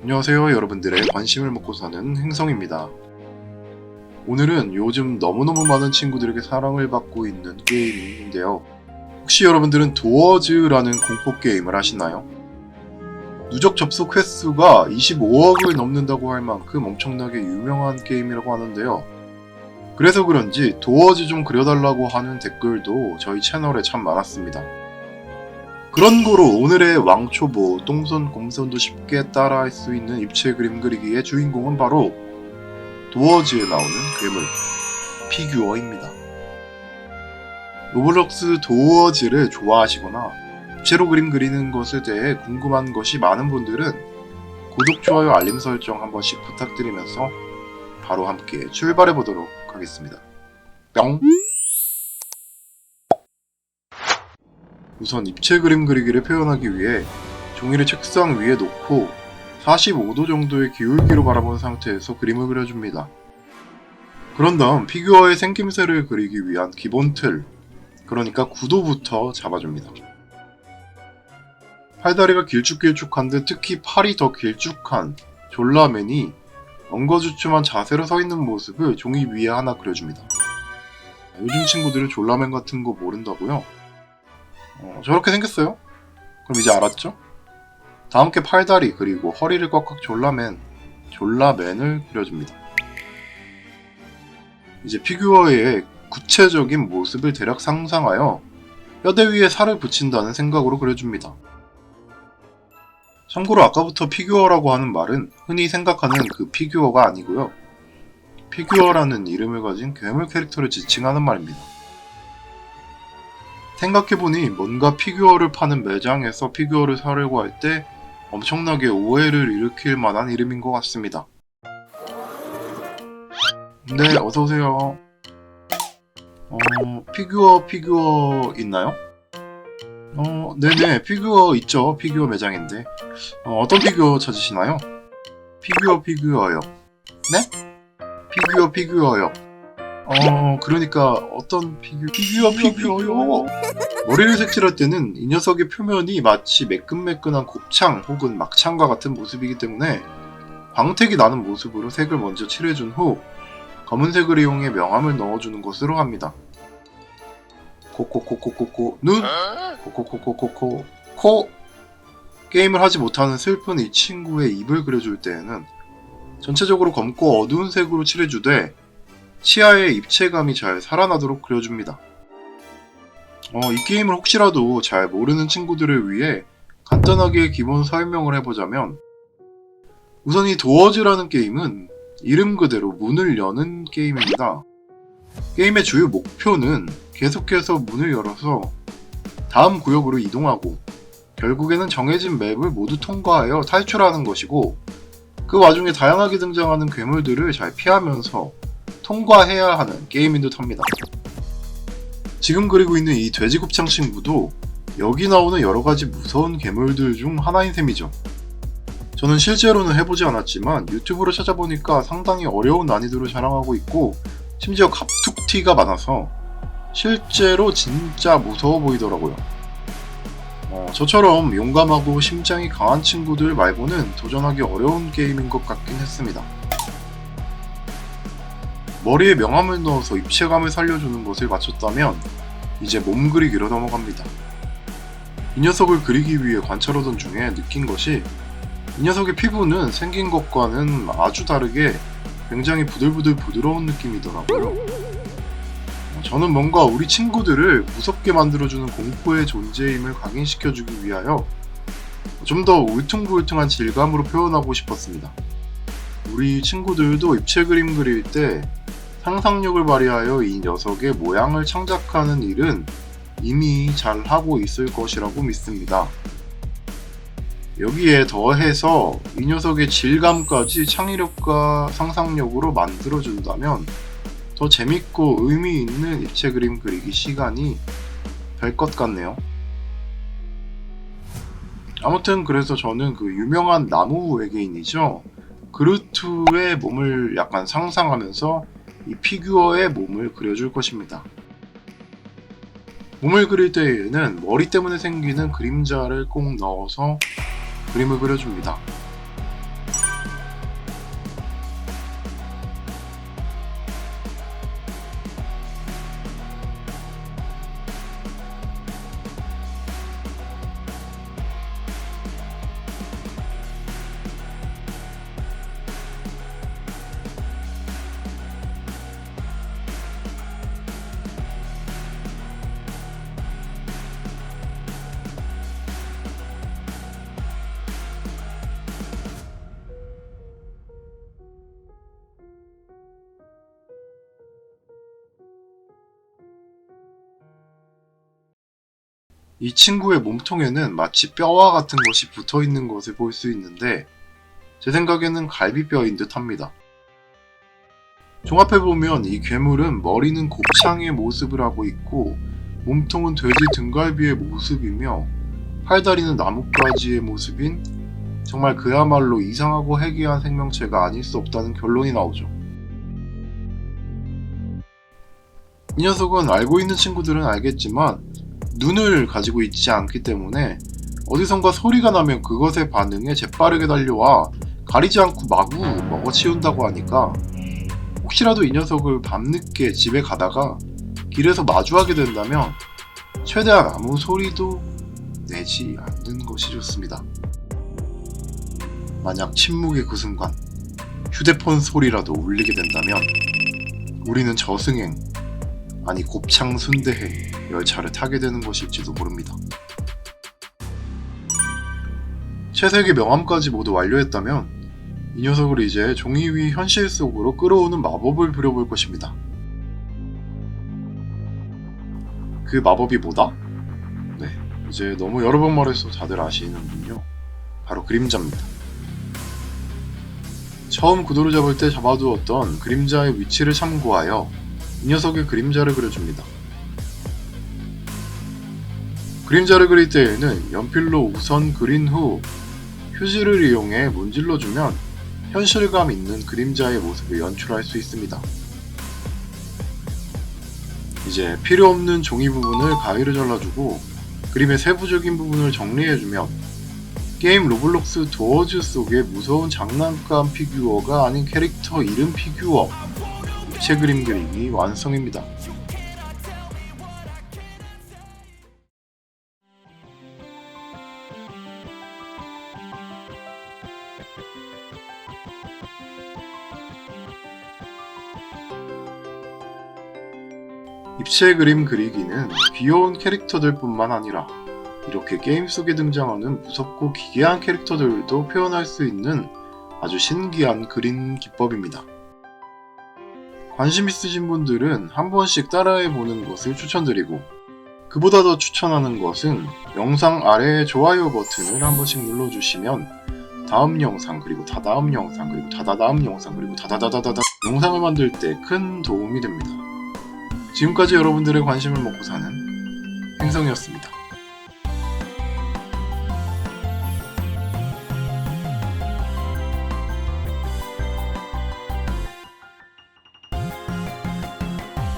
안녕하세요 여러분들의 관심을 먹고 사는 행성입니다. 오늘은 요즘 너무너무 많은 친구들에게 사랑을 받고 있는 게임인데요. 혹시 여러분들은 도어즈라는 공포 게임을 아시나요? 누적 접속 횟수가 25억을 넘는다고 할 만큼 엄청나게 유명한 게임이라고 하는데요. 그래서 그런지 도어즈 좀 그려달라고 하는 댓글도 저희 채널에 참 많았습니다. 그런 거로 오늘의 왕초보 똥손 곰손도 쉽게 따라할 수 있는 입체 그림 그리기의 주인공은 바로 도어즈에 나오는 괴물 피규어입니다. 로블록스 도어즈를 좋아하시거나 입체로 그림 그리는 것에 대해 궁금한 것이 많은 분들은 구독, 좋아요, 알림 설정 한 번씩 부탁드리면서 바로 함께 출발해 보도록 하겠습니다. 뿅! 우선 입체 그림 그리기를 표현하기 위해 종이를 책상 위에 놓고 45도 정도의 기울기로 바라본 상태에서 그림을 그려줍니다. 그런 다음 피규어의 생김새를 그리기 위한 기본 틀, 그러니까 구도부터 잡아줍니다. 팔다리가 길쭉길쭉한데 특히 팔이 더 길쭉한 졸라맨이 엉거주춤한 자세로 서 있는 모습을 종이 위에 하나 그려줍니다. 요즘 친구들은 졸라맨 같은 거 모른다고요? 어, 저렇게 생겼어요? 그럼 이제 알았죠? 다 함께 팔다리 그리고 허리를 꽉꽉 졸라맨 졸라맨을 그려줍니다. 이제 피규어의 구체적인 모습을 대략 상상하여 뼈대 위에 살을 붙인다는 생각으로 그려줍니다. 참고로 아까부터 피규어라고 하는 말은 흔히 생각하는 그 피규어가 아니고요. 피규어라는 이름을 가진 괴물 캐릭터를 지칭하는 말입니다. 생각해보니 뭔가 피규어를 파는 매장에서 피규어를 사려고 할 때 엄청나게 오해를 일으킬 만한 이름인 것 같습니다. 네, 어서오세요. 어, 피규어, 피규어 있나요? 어, 네네, 피규어 있죠. 피규어 매장인데. 어, 어떤 피규어 찾으시나요? 피규어, 피규어요. 네? 피규어, 피규어요. 어, 그러니까 어떤 피규어, 피규어, 피규어요. 머리를 색칠할 때는 이 녀석의 표면이 마치 매끈매끈한 곱창 혹은 막창과 같은 모습이기 때문에 광택이 나는 모습으로 색을 먼저 칠해준 후 검은색을 이용해 명암을 넣어주는 것으로 합니다. 코코코코코코 눈 코코코코코코 코 게임을 하지 못하는 슬픈 이 친구의 입을 그려줄 때에는 전체적으로 검고 어두운 색으로 칠해주되 치아의 입체감이 잘 살아나도록 그려줍니다. 어, 이 게임을 혹시라도 잘 모르는 친구들을 위해 간단하게 기본 설명을 해보자면 우선 이 도어즈라는 게임은 이름 그대로 문을 여는 게임입니다. 게임의 주요 목표는 계속해서 문을 열어서 다음 구역으로 이동하고 결국에는 정해진 맵을 모두 통과하여 탈출하는 것이고 그 와중에 다양하게 등장하는 괴물들을 잘 피하면서 통과해야 하는 게임인 듯 합니다. 지금 그리고 있는 이 돼지곱창 친구도 여기 나오는 여러 가지 무서운 괴물들 중 하나인 셈이죠. 저는 실제로는 해보지 않았지만 유튜브로 찾아보니까 상당히 어려운 난이도를 자랑하고 있고 심지어 갑툭튀가 많아서 실제로 진짜 무서워 보이더라고요. 어, 저처럼 용감하고 심장이 강한 친구들 말고는 도전하기 어려운 게임인 것 같긴 했습니다. 머리에 명암을 넣어서 입체감을 살려주는 것을 마쳤다면 이제 몸 그리기로 넘어갑니다. 이 녀석을 그리기 위해 관찰하던 중에 느낀 것이 이 녀석의 피부는 생긴 것과는 아주 다르게 굉장히 부들부들 부드러운 느낌이더라고요. 저는 뭔가 우리 친구들을 무섭게 만들어주는 공포의 존재임을 각인시켜주기 위하여 좀 더 울퉁불퉁한 질감으로 표현하고 싶었습니다. 우리 친구들도 입체 그림 그릴 때 상상력을 발휘하여 이 녀석의 모양을 창작하는 일은 이미 잘 하고 있을 것이라고 믿습니다. 여기에 더해서 이 녀석의 질감까지 창의력과 상상력으로 만들어준다면 더 재밌고 의미 있는 입체 그림 그리기 시간이 될 것 같네요. 아무튼 그래서 저는 그 유명한 나무 외계인이죠. 그루트의 몸을 약간 상상하면서 이 피규어의 몸을 그려줄 것입니다. 몸을 그릴 때에는 머리 때문에 생기는 그림자를 꼭 넣어서 그림을 그려줍니다. 이 친구의 몸통에는 마치 뼈와 같은 것이 붙어 있는 것을 볼 수 있는데 제 생각에는 갈비뼈인 듯 합니다. 종합해보면 이 괴물은 머리는 곱창의 모습을 하고 있고 몸통은 돼지 등갈비의 모습이며 팔다리는 나뭇가지의 모습인 정말 그야말로 이상하고 해괴한 생명체가 아닐 수 없다는 결론이 나오죠. 이 녀석은 알고 있는 친구들은 알겠지만 눈을 가지고 있지 않기 때문에 어디선가 소리가 나면 그것에 반응해 재빠르게 달려와 가리지 않고 마구 먹어치운다고 하니까 혹시라도 이 녀석을 밤늦게 집에 가다가 길에서 마주하게 된다면 최대한 아무 소리도 내지 않는 것이 좋습니다. 만약 침묵의 그 순간 휴대폰 소리라도 울리게 된다면 우리는 저승행 아니 곱창 순대해 열차를 타게 되는 것일지도 모릅니다. 채색의 명함까지 모두 완료했다면 이 녀석을 이제 종이 위 현실 속으로 끌어오는 마법을 부려볼 것입니다. 그 마법이 뭐다? 네, 이제 너무 여러 번 말해서 다들 아시는군요. 바로 그림자입니다. 처음 구도를 잡을 때 잡아두었던 그림자의 위치를 참고하여 이 녀석의 그림자를 그려줍니다. 그림자를 그릴 때에는 연필로 우선 그린 후 휴지를 이용해 문질러주면 현실감 있는 그림자의 모습을 연출할 수 있습니다. 이제 필요 없는 종이 부분을 가위로 잘라주고 그림의 세부적인 부분을 정리해주면 게임 로블록스 도어즈 속의 무서운 장난감 피규어가 아닌 캐릭터 이름 피규어 입체 그림 그리기 완성입니다. 입체 그림 그리기는 귀여운 캐릭터들 뿐만 아니라 이렇게 게임 속에 등장하는 무섭고 기괴한 캐릭터들도 표현할 수 있는 아주 신기한 그림 기법입니다. 관심 있으신 분들은 한 번씩 따라해 보는 것을 추천드리고 그보다 더 추천하는 것은 영상 아래의 좋아요 버튼을 한 번씩 눌러주시면 다음 영상 그리고 다다음 영상 그리고 다다다음 영상 그리고 다다다다다다 영상을 만들 때 큰 도움이 됩니다. 지금까지 여러분들의 관심을 먹고 사는 행성이었습니다.